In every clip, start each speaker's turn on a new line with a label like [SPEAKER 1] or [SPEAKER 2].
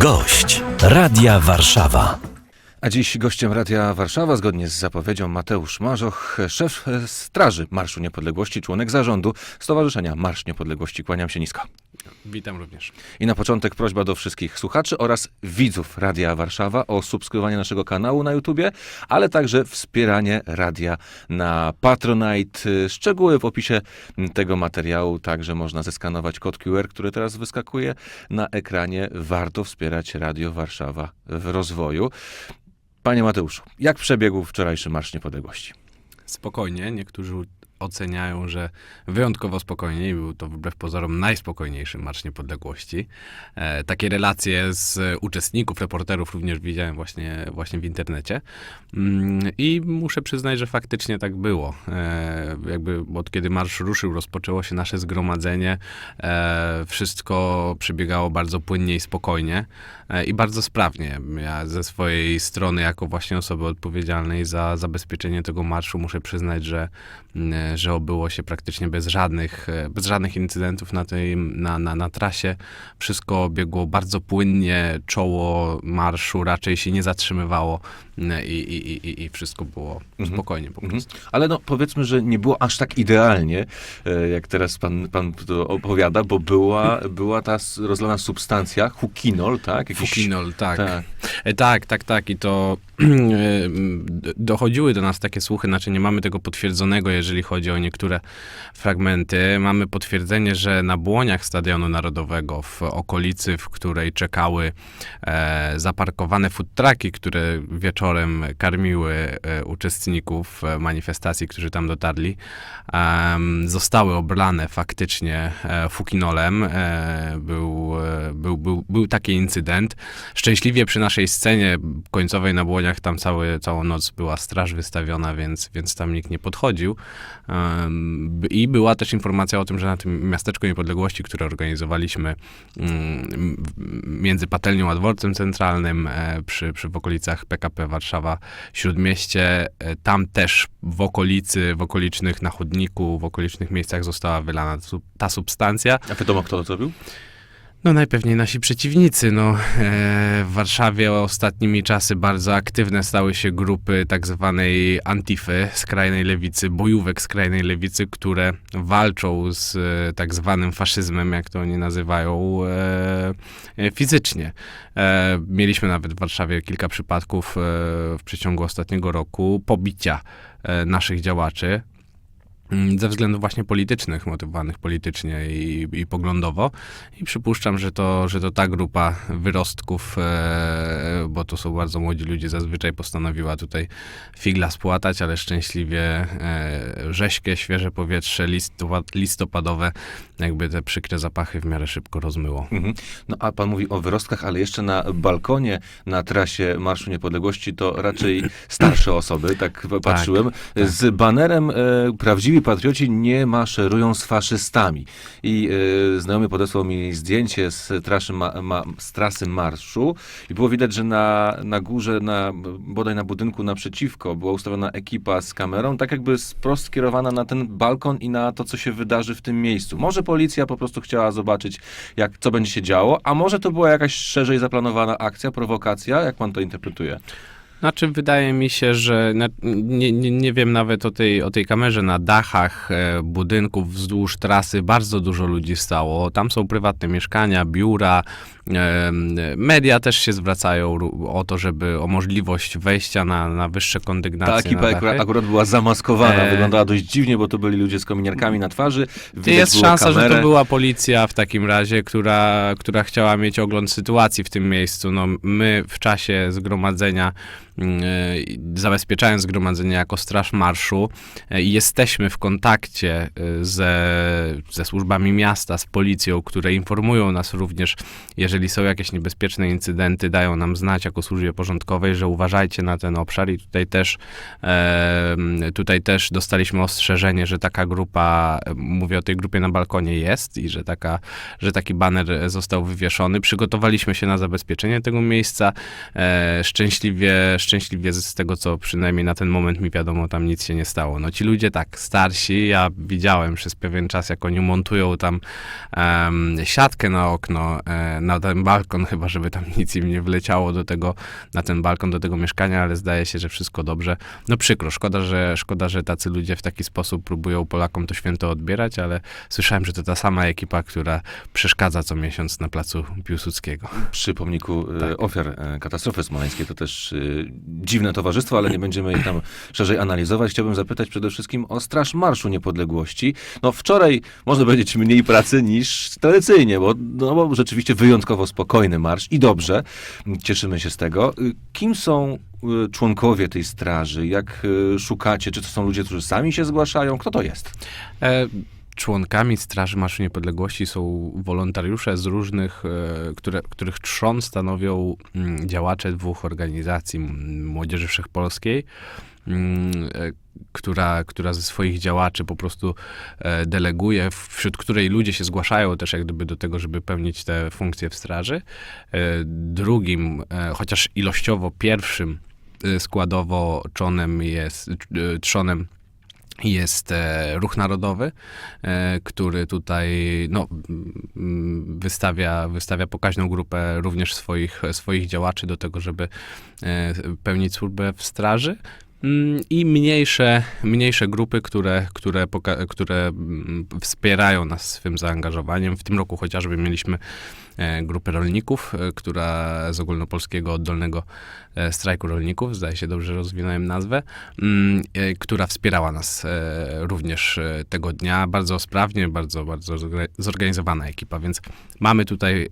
[SPEAKER 1] Gość Radia Warszawa.
[SPEAKER 2] A dziś gościem Radia Warszawa, zgodnie z zapowiedzią Mateusz Marzoch, szef Straży Marszu Niepodległości, członek zarządu Stowarzyszenia Marsz Niepodległości. Kłaniam się nisko.
[SPEAKER 3] Witam również.
[SPEAKER 2] I na początek prośba do wszystkich słuchaczy oraz widzów Radia Warszawa o subskrybowanie naszego kanału na YouTubie, ale także wspieranie radia na Patronite. Szczegóły w opisie tego materiału, także można zeskanować kod QR, który teraz wyskakuje na ekranie. Warto wspierać Radio Warszawa w rozwoju. Panie Mateuszu, jak przebiegł wczorajszy Marsz Niepodległości?
[SPEAKER 3] Spokojnie, niektórzy oceniają, że wyjątkowo spokojnie i był to wbrew pozorom najspokojniejszy Marsz Niepodległości. E, takie relacje z uczestników, reporterów również widziałem właśnie, właśnie w internecie. Mm, I muszę przyznać, że faktycznie tak było. E, jakby od kiedy marsz ruszył, rozpoczęło się nasze zgromadzenie. E, wszystko przebiegało bardzo płynnie i spokojnie e, i bardzo sprawnie. Ja ze swojej strony, jako właśnie osoby odpowiedzialnej za zabezpieczenie tego marszu, muszę przyznać, że, mm, że obyło się praktycznie bez żadnych, e, bez żadnych incydentów na, tej, na, na, na trasie. Wszystko biegło bardzo płynnie, czoło marszu raczej się nie zatrzymywało mm, i, i, i, i wszystko było
[SPEAKER 2] Mhm.
[SPEAKER 3] spokojnie po
[SPEAKER 2] Mhm.
[SPEAKER 3] prostu.
[SPEAKER 2] Ale no powiedzmy, że nie było aż tak idealnie, e, jak teraz pan, pan to opowiada, bo była, była ta rozlana substancja, hukinol, tak? Jakiś-
[SPEAKER 3] Fukinol, tak.
[SPEAKER 2] tak.
[SPEAKER 3] E, tak, tak, tak. I to e, dochodziły do nas takie słuchy, znaczy nie mamy tego potwierdzonego, jeżeli chodzi o niektóre fragmenty. Mamy potwierdzenie, że na błoniach Stadionu Narodowego w okolicy, w której czekały e, zaparkowane food trucki, które wieczorem karmiły e, uczestników e, manifestacji, którzy tam dotarli, em, zostały oblane faktycznie e, fukinolem. E, był, e, był, był, był taki incydent. Szczęśliwie przy naszej scenie końcowej na Błoniach tam cały, całą noc była straż wystawiona, więc, więc tam nikt nie podchodził. I była też informacja o tym, że na tym miasteczku niepodległości, które organizowaliśmy mm, między Patelnią a Dworcem Centralnym e, przy, przy w okolicach PKP Warszawa Śródmieście, e, tam też w okolicy, w okolicznych, na chodniku, w okolicznych miejscach została wylana ta substancja.
[SPEAKER 2] A wiadomo, kto to zrobił?
[SPEAKER 3] No najpewniej nasi przeciwnicy. No, e, w Warszawie ostatnimi czasy bardzo aktywne stały się grupy tak zwanej antify, skrajnej lewicy, bojówek skrajnej lewicy, które walczą z e, tak zwanym faszyzmem, jak to oni nazywają, e, fizycznie. Mieliśmy nawet w Warszawie kilka przypadków w przeciągu ostatniego roku pobicia naszych działaczy. Mm, Ze względów właśnie politycznych, motywowanych politycznie i, i poglądowo. I przypuszczam, że to, że to ta grupa wyrostków, e, bo to są bardzo młodzi ludzie, zazwyczaj postanowiła tutaj figla spłatać, ale szczęśliwie e, rześkie, świeże powietrze listopad, listopadowe, jakby te przykre zapachy w miarę szybko rozmyło.
[SPEAKER 2] Mhm. No a pan mówi o wyrostkach, ale jeszcze na balkonie na trasie Marszu Niepodległości to raczej starsze osoby, tak patrzyłem, z banerem e, Prawdziwi Patrioci nie maszerują z faszystami. I e, znajomy podesłał mi zdjęcie z, traszy ma, ma, z trasy marszu i było widać, że na, na górze, na, bodaj na budynku naprzeciwko była ustawiona ekipa z kamerą, tak jakby wprost skierowana na ten balkon i na to, co się wydarzy w tym miejscu. Może policja po prostu chciała zobaczyć, jak, co będzie się działo, a może to była jakaś szerzej zaplanowana akcja, prowokacja? Jak pan to interpretuje?
[SPEAKER 3] Znaczy, wydaje mi się, że na, nie, nie, nie wiem nawet o tej, o tej kamerze na dachach e, budynków wzdłuż trasy bardzo dużo ludzi stało. Tam są prywatne mieszkania, biura. E, media też się zwracają o to, żeby o możliwość wejścia na, na wyższe kondygnacje.
[SPEAKER 2] Ta ekipa akurat, akurat była zamaskowana,
[SPEAKER 3] E.
[SPEAKER 2] wyglądała dość dziwnie, bo to byli ludzie z kominiarkami na twarzy. Widać
[SPEAKER 3] Jest szansa, że
[SPEAKER 2] kamerę.
[SPEAKER 3] to była policja w takim razie, która, która chciała mieć ogląd sytuacji w tym miejscu. No, my w czasie zgromadzenia, zabezpieczając zgromadzenie jako Straż Marszu, e, jesteśmy w kontakcie e, ze, ze służbami miasta, z policją, które informują nas również, jeżeli są jakieś niebezpieczne incydenty, dają nam znać jako służbie porządkowej, że uważajcie na ten obszar i tutaj też, e, tutaj też dostaliśmy ostrzeżenie, że taka grupa, e, mówię o tej grupie na balkonie jest i że, taka, że taki baner został wywieszony. Przygotowaliśmy się na zabezpieczenie tego miejsca. E, szczęśliwie, szczęśliwie z tego, co przynajmniej na ten moment mi wiadomo, tam nic się nie stało. No ci ludzie tak, starsi, ja widziałem przez pewien czas, jak oni montują tam em, siatkę na okno, e, na ten balkon, chyba żeby tam nic im nie wleciało do tego, na ten balkon do tego mieszkania, ale zdaje się, że wszystko dobrze. No przykro, szkoda, że, szkoda, że tacy ludzie w taki sposób próbują Polakom to święto odbierać, ale słyszałem, że to ta sama ekipa, która przeszkadza co miesiąc na placu Piłsudskiego.
[SPEAKER 2] Przy pomniku e,
[SPEAKER 3] Tak.
[SPEAKER 2] ofiar e, katastrofy smoleńskiej to też e, dziwne towarzystwo, ale nie będziemy ich tam szerzej analizować. Chciałbym zapytać przede wszystkim o Straż Marszu Niepodległości. No wczoraj można powiedzieć mniej pracy niż tradycyjnie, bo, no, bo rzeczywiście wyjątkowo spokojny marsz i dobrze. Cieszymy się z tego. Kim są y, członkowie tej straży? Jak y, szukacie? Czy to są ludzie, którzy sami się zgłaszają? Kto to jest?
[SPEAKER 3] E, członkami Straży Marszu Niepodległości są wolontariusze z różnych, e, które, których trzon stanowią mm, działacze dwóch organizacji Młodzieży Wszechpolskiej, mm, e, która, która ze swoich działaczy po prostu e, deleguje, wśród której ludzie się zgłaszają też jak gdyby do tego, żeby pełnić te funkcje w straży. Drugim, chociaż ilościowo pierwszym składowo czonem jest, trzonem jest e, Ruch Narodowy, e, który tutaj no, mm, wystawia, wystawia pokaźną grupę również swoich, swoich działaczy do tego, żeby e, pełnić służbę w straży. Mm, I mniejsze, mniejsze grupy, które, które, które mm, wspierają nas swym zaangażowaniem. W tym roku chociażby mieliśmy e, grupę rolników, e, która z ogólnopolskiego oddolnego e, strajku rolników, zdaje się dobrze rozwinąłem nazwę, mm, która wspierała nas również tego dnia. Bardzo sprawnie, bardzo, bardzo zorga- zorganizowana ekipa, więc mamy tutaj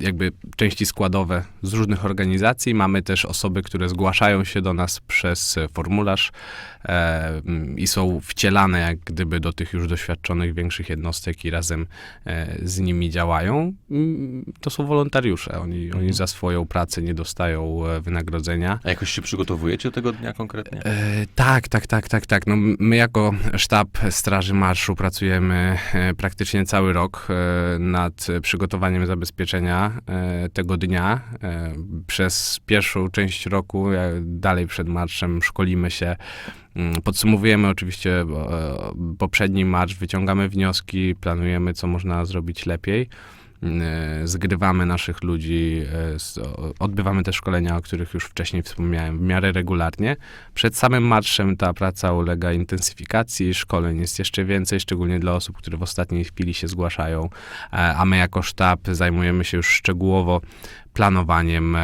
[SPEAKER 3] jakby części składowe z różnych organizacji. Mamy też osoby, które zgłaszają się do nas przez formularz i są wcielane jak gdyby do tych już doświadczonych większych jednostek i razem e, z nimi działają. Mm, To są wolontariusze. Oni, oni za swoją pracę nie dostają e, wynagrodzenia.
[SPEAKER 2] A jakoś się przygotowujecie do tego dnia konkretnie?
[SPEAKER 3] E, tak, tak, tak, tak, tak. No, my jako sztab Straży Marszu pracujemy e, praktycznie cały rok e, nad przygotowaniem zabezpieczenia e, tego dnia. E, przez pierwszą część roku, e, dalej przed marszem, szkolimy się. Mm, Podsumowujemy oczywiście e, poprzedni marsz, wyciągamy wnioski, planujemy, co można zrobić lepiej. E, Zgrywamy naszych ludzi, e, odbywamy te szkolenia, o których już wcześniej wspomniałem, w miarę regularnie. Przed samym marszem ta praca ulega intensyfikacji, szkoleń jest jeszcze więcej, szczególnie dla osób, które w ostatniej chwili się zgłaszają, a my jako sztab zajmujemy się już szczegółowo planowaniem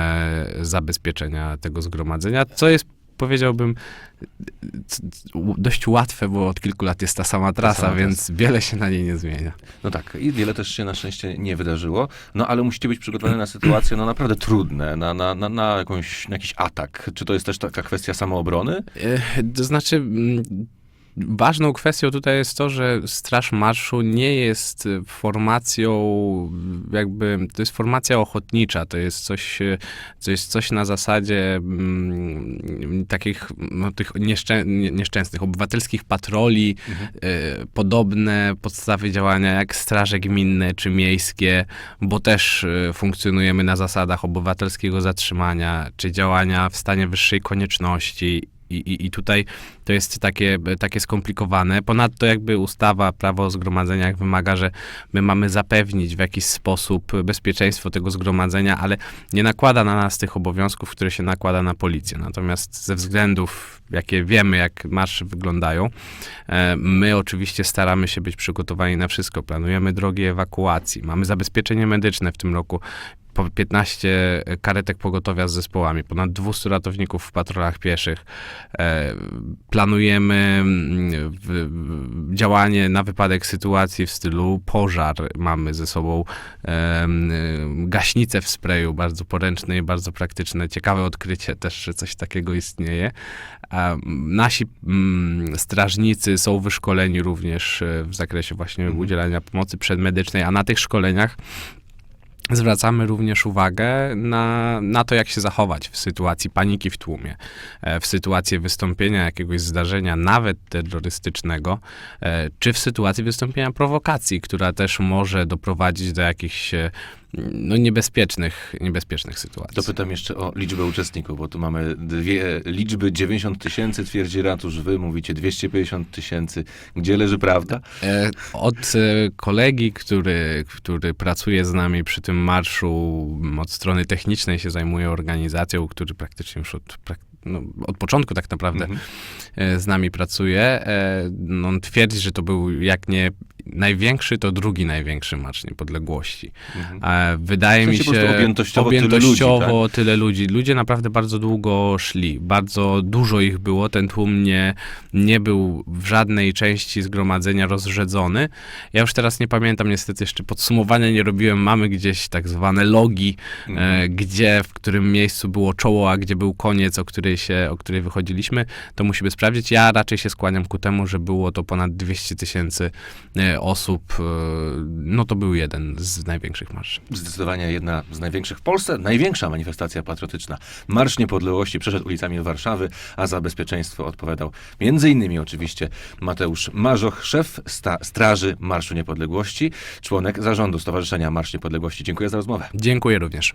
[SPEAKER 3] zabezpieczenia tego zgromadzenia, co jest powiedziałbym dość łatwe, bo od kilku lat jest ta sama trasa,
[SPEAKER 2] sama
[SPEAKER 3] więc wiele się na niej nie zmienia.
[SPEAKER 2] No tak, i wiele też się na szczęście nie wydarzyło, no ale musicie być przygotowani na sytuacje no naprawdę trudne, na, na, na, na, jakąś, na jakiś atak. Czy to jest też taka kwestia samoobrony?
[SPEAKER 3] E, To znaczy, mm, ważną kwestią tutaj jest to, że Straż Marszu nie jest e, formacją, jakby, to jest formacja ochotnicza, to jest coś, e, to jest coś na zasadzie mm, takich, no, tych nieszczę, nie- nieszczęsnych, obywatelskich patroli, e, podobne podstawy działania jak straże gminne czy miejskie, bo też e, funkcjonujemy na zasadach obywatelskiego zatrzymania, czy działania w stanie wyższej konieczności. I, i, tutaj to jest takie, takie skomplikowane. Ponadto jakby ustawa, prawo o zgromadzeniach wymaga, że my mamy zapewnić w jakiś sposób bezpieczeństwo tego zgromadzenia, ale nie nakłada na nas tych obowiązków, które się nakłada na policję. Natomiast ze względów, jakie wiemy, jak marsze wyglądają, e, my oczywiście staramy się być przygotowani na wszystko. Planujemy drogi ewakuacji, mamy zabezpieczenie medyczne w tym roku. Po 15 karetek pogotowia z zespołami, ponad 200 ratowników w patrolach pieszych. E, planujemy mm, działanie na wypadek sytuacji w stylu pożar. Mamy ze sobą gaśnice w sprayu, bardzo poręczne i bardzo praktyczne. Ciekawe odkrycie też, że coś takiego istnieje. Nasi mm, strażnicy są wyszkoleni również e, w zakresie właśnie
[SPEAKER 2] Mhm.
[SPEAKER 3] udzielania pomocy przedmedycznej, a na tych szkoleniach Zwracamy również uwagę na, na to, jak się zachować w sytuacji paniki w tłumie, e, w sytuacji wystąpienia jakiegoś zdarzenia, nawet terrorystycznego, e, czy w sytuacji wystąpienia prowokacji, która też może doprowadzić do jakichś e, no, niebezpiecznych, niebezpiecznych sytuacji.
[SPEAKER 2] Dopytam jeszcze o liczbę uczestników, bo tu mamy dwie liczby, 90 tysięcy twierdzi ratusz, wy mówicie 250 tysięcy. Gdzie leży prawda?
[SPEAKER 3] E, Od e, kolegi, który, który pracuje z nami przy tym marszu, od strony technicznej się zajmuje organizacją, który praktycznie już od, no, od początku tak naprawdę
[SPEAKER 2] Mhm.
[SPEAKER 3] E, z nami pracuje. E, no, On twierdzi, że to był jak nie największy, to drugi największy Marsz Niepodległości.
[SPEAKER 2] Mhm.
[SPEAKER 3] Wydaje
[SPEAKER 2] W
[SPEAKER 3] mi
[SPEAKER 2] sensie
[SPEAKER 3] się,
[SPEAKER 2] po prostu objętościowo tyle ludzi,
[SPEAKER 3] objętościowo tyle ludzi. Ludzie naprawdę bardzo długo szli. Bardzo dużo ich było. Ten tłum nie, nie był w żadnej części zgromadzenia rozrzedzony. Ja już teraz nie pamiętam, niestety jeszcze podsumowania nie robiłem. Mamy gdzieś tak zwane logi,
[SPEAKER 2] Mhm.
[SPEAKER 3] e, gdzie, w którym miejscu było czoło, a gdzie był koniec, o której, się, o której wychodziliśmy. To musimy sprawdzić. Ja raczej się skłaniam ku temu, że było to ponad 200 tysięcy e, osób. E, no to był jeden z największych marszy.
[SPEAKER 2] Zdecydowanie jedna z największych w Polsce, największa manifestacja patriotyczna. Marsz Niepodległości przeszedł ulicami Warszawy, a za bezpieczeństwo odpowiadał między innymi oczywiście Mateusz Marzoch, szef sta- Straży Marszu Niepodległości, członek zarządu Stowarzyszenia Marsz Niepodległości. Dziękuję za rozmowę.
[SPEAKER 3] Dziękuję również.